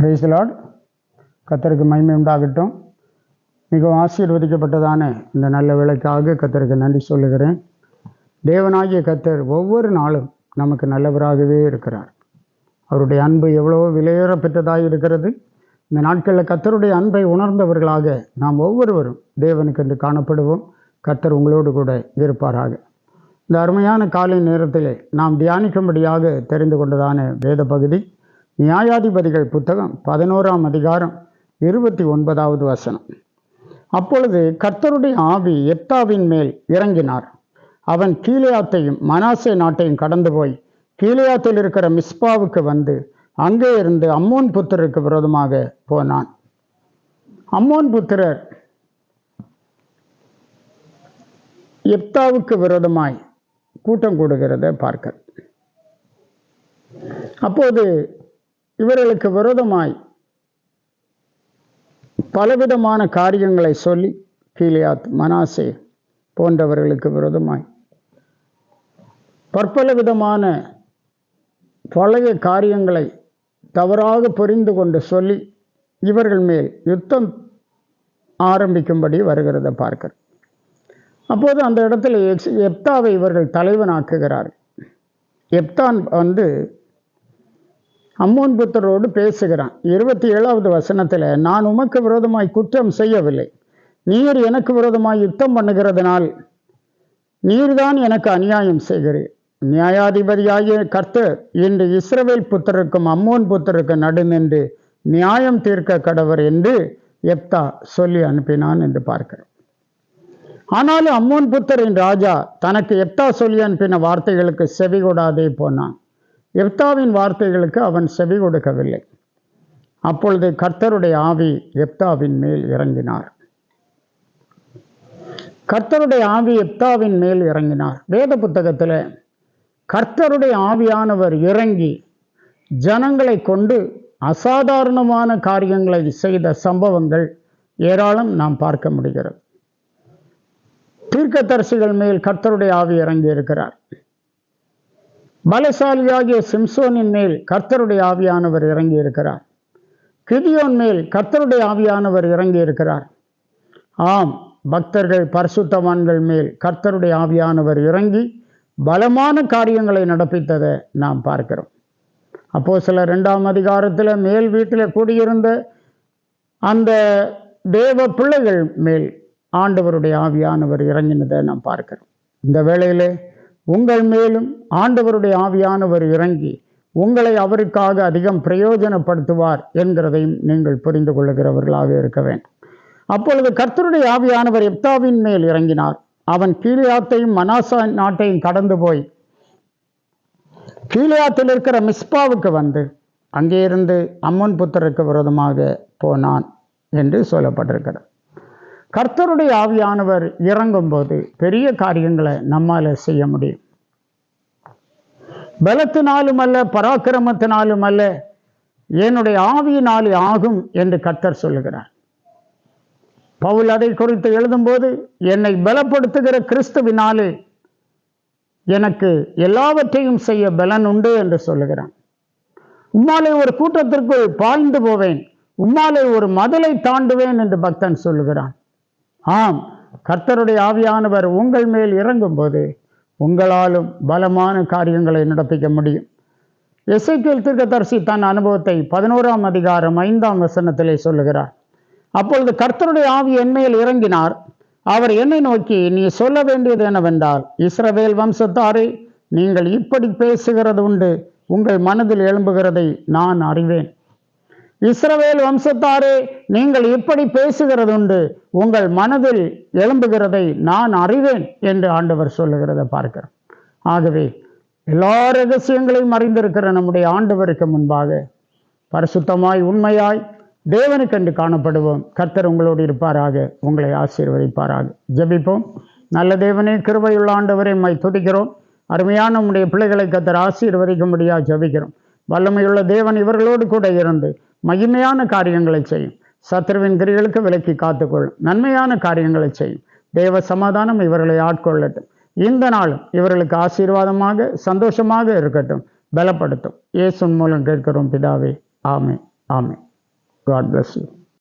பிரைஸ்லாட் கத்தருக்கு மகிமை உண்டாகட்டும். மிகவும் ஆசீர்வதிக்கப்பட்டதான இந்த நல்ல வேலைக்காக கத்தருக்கு நன்றி சொல்லுகிறேன். தேவனாகிய கத்தர் ஒவ்வொரு நாளும் நமக்கு நல்லவராகவே இருக்கிறார். அவருடைய அன்பு எவ்வளவோ விலையேறப்பெற்றதாக இருக்கிறது. இந்த நாட்களில் கத்தருடைய அன்பை உணர்ந்தவர்களாக நாம் ஒவ்வொருவரும் தேவனுக்கு என்று காணப்படுவோம். கத்தர் உங்களோடு கூட இருப்பாராக. இந்த அருமையான காலை நேரத்திலே நாம் தியானிக்கும்படியாக தெரிந்து கொண்டதான வேத பகுதி நியாயாதிபதிகள் புத்தகம் பதினோராம் அதிகாரம் இருபத்தி ஒன்பதாவது வசனம். அப்பொழுது கர்த்தருடைய ஆவி எப்தாவின் மேல் இறங்கினார். அவன் கீலேயாத்தையும் மனாசே நாட்டையும் கடந்து போய் கீலேயாத்தில் இருக்கிற மிஸ்பாவுக்கு வந்து அங்கே இருந்து அம்மோன் புத்திரருக்கு விரோதமாக போனான். அம்மோன் புத்திரர் எப்தாவுக்கு விரோதமாய் கூட்டம் கூடுகிறத பார்க்க. அப்போது இவர்களுக்கு விரோதமாய் பலவிதமான காரியங்களை சொல்லி கீலியாத் மனாசே போன்றவர்களுக்கு விரோதமாய் பற்பல விதமான பழைய காரியங்களை தவறாக புரிந்து கொண்டு சொல்லி இவர்கள் மேல் யுத்தம் ஆரம்பிக்கும்படி வருகிறத பார்க்கிறோம். அப்போது அந்த இடத்துல எப்தாவை இவர்கள் தலைவனாக்குகிறார் எப்தான் வந்து அம்மோன் புத்தரோடு பேசுகிறான். இருபத்தி ஏழாவது வசனத்தில் நான் உமக்கு விரோதமாய் குற்றம் செய்யவில்லை. நீர் எனக்கு விரோதமாய் யுத்தம் பண்ணுகிறதுனால் நீர்தான் எனக்கு அநியாயம் செய்கிறீர். நியாயாதிபதியாகிய கர்த்தர் இன்று இஸ்ரவேல் புத்தருக்கும் அம்மோன் புத்தருக்கும் நடுநின்று நியாயம் தீர்க்க கடவர் என்று எப்தா சொல்லி அனுப்பினான் என்று பார்க்கிறோம். ஆனாலும் அம்மோன் புத்தரின் ராஜா தனக்கு எப்தா சொல்லி அனுப்பின வார்த்தைகளுக்கு செவி கொடாதே போனான். எப்தாவின் வார்த்தைகளுக்கு அவன் செவி கொடுக்கவில்லை. அப்பொழுது கர்த்தருடைய ஆவி எப்தாவின் மேல் இறங்கினார். கர்த்தருடைய ஆவி எப்தாவின் மேல் இறங்கினார். வேத புத்தகத்தில் கர்த்தருடைய ஆவியானவர் இறங்கி ஜனங்களை கொண்டு அசாதாரணமான காரியங்களை செய்த சம்பவங்கள் ஏராளம் நாம் பார்க்க முடிகிறது. தீர்க்கதரிசிகள் மேல் கர்த்தருடைய ஆவி இறங்கி இருக்கிறார் பலசாலியாகிய சிம்சோனின் மேல் கர்த்தருடைய ஆவியானவர் இறங்கி இருக்கிறார் கிதியோன் மேல் கர்த்தருடைய ஆவியானவர் இறங்கி இருக்கிறார் ஆம் பக்தர்கள் பரிசுத்தவான்கள் மேல் கர்த்தருடைய ஆவியானவர் இறங்கி பலமான காரியங்களை நடப்பித்ததை நாம் பார்க்கிறோம். அப்போ சில ரெண்டாம் அதிகாரத்தில் மேல் வீட்டில் கூடியிருந்த அந்த தேவ பிள்ளைகள் மேல் ஆண்டவருடைய ஆவியானவர் இறங்கினதை நாம் பார்க்கிறோம். இந்த வேளையிலே உங்கள் மேலும் ஆண்டவருடைய ஆவியானவர் இறங்கி உங்களை அவருக்காக அதிகம் பிரயோஜனப்படுத்துவார் என்கிறதையும் நீங்கள் புரிந்து கொள்ளுகிறவர்களாக இருக்க வேண்டும். அப்பொழுது கர்த்தருடைய ஆவியானவர் எப்தாவின் மேல் இறங்கினார். அவன் கீழியாத்தையும் மனாசா நாட்டையும் கடந்து போய் கீழியாத்தில் இருக்கிற மிஸ்பாவுக்கு வந்து அங்கே இருந்து அம்மன் புத்தருக்கு விரோதமாக போனான் என்று சொல்லப்பட்டிருக்கிறது. கர்த்தருடைய ஆவியானவர் இறங்கும்போது பெரிய காரியங்களை நம்மால் செய்ய முடியும். பலத்தினாலும் அல்ல பராக்கிரமத்தினாலும் அல்ல என்னுடைய ஆவியினாலே ஆகும் என்று கர்த்தர் சொல்லுகிறார். பவுல் அதை குறித்து எழுதும்போது என்னை பலப்படுத்துகிற கிறிஸ்துவினாலே எனக்கு எல்லாவற்றையும் செய்ய பலன் உண்டு என்று சொல்லுகிறான். உம்மாலே ஒரு கூட்டத்திற்குள் பாய்ந்து போவேன் உம்மாலே ஒரு மதலை தாண்டுவேன் என்று பக்தன் சொல்லுகிறான். ஆம் கர்த்தருடைய ஆவியானவர் உங்கள் மேல் இறங்கும்போது உங்களாலும் பலமான காரியங்களை நடப்பிக்க முடியும். எசைக்கியல் தீர்க்கதரிசி தன் அனுபவத்தை பதினோராம் அதிகாரம் ஐந்தாம் வசனத்திலே சொல்லுகிறார். அப்பொழுது கர்த்தருடைய ஆவி என்மையில் இறங்கினார். அவர் என்னை நோக்கி நீ சொல்ல வேண்டியது என்னவென்றால் இஸ்ரவேல் வம்சத்தாரே நீங்கள் இப்படி பேசுகிறது உண்டு. உங்கள் மனதில் எழும்புகிறதை நான் அறிவேன். இஸ்ரவேல் வம்சத்தாரே நீங்கள் இப்படி பேசுகிறதுண்டு உங்கள் மனதில் எழும்புகிறதை நான் அறிவேன் என்று ஆண்டவர் சொல்லுகிறத பார்க்கிறோம். ஆகவே எல்லா ரகசியங்களையும் அறிந்திருக்கிற நம்முடைய ஆண்டவருக்கு முன்பாக பரிசுத்தமாய் உண்மையாய் தேவனுக்கென்று காணப்படுவோம். கர்த்தர் உங்களோடு இருப்பாராக உங்களை ஆசீர்வதிப்பாராக. ஜெபிப்போம். நல்ல தேவனே கிருபையுள்ள ஆண்டவரை மை துதிக்கிறோம். அருமையான நம்முடைய பிள்ளைகளை கத்தர் ஆசீர்வதிக்கும்படியாக ஜெபிக்கிறோம். வல்லமையுள்ள தேவன் இவர்களோடு கூட இருந்து மகிமையான காரியங்களை செய்யும். சத்ருவின் கிரிகளுக்கு விலக்கி காத்துக்கொள்ளும். நன்மையான காரியங்களை செய்யும். தேவ சமாதானம் இவர்களை ஆட்கொள்ளட்டும். இந்த நாளும் இவர்களுக்கு ஆசீர்வாதமாக சந்தோஷமாக இருக்கட்டும். பலப்படுத்தும். இயேசுன் மூலம் கேட்கிறோம் பிதாவே. ஆமே ஆமே காட் பிளஸ் யூ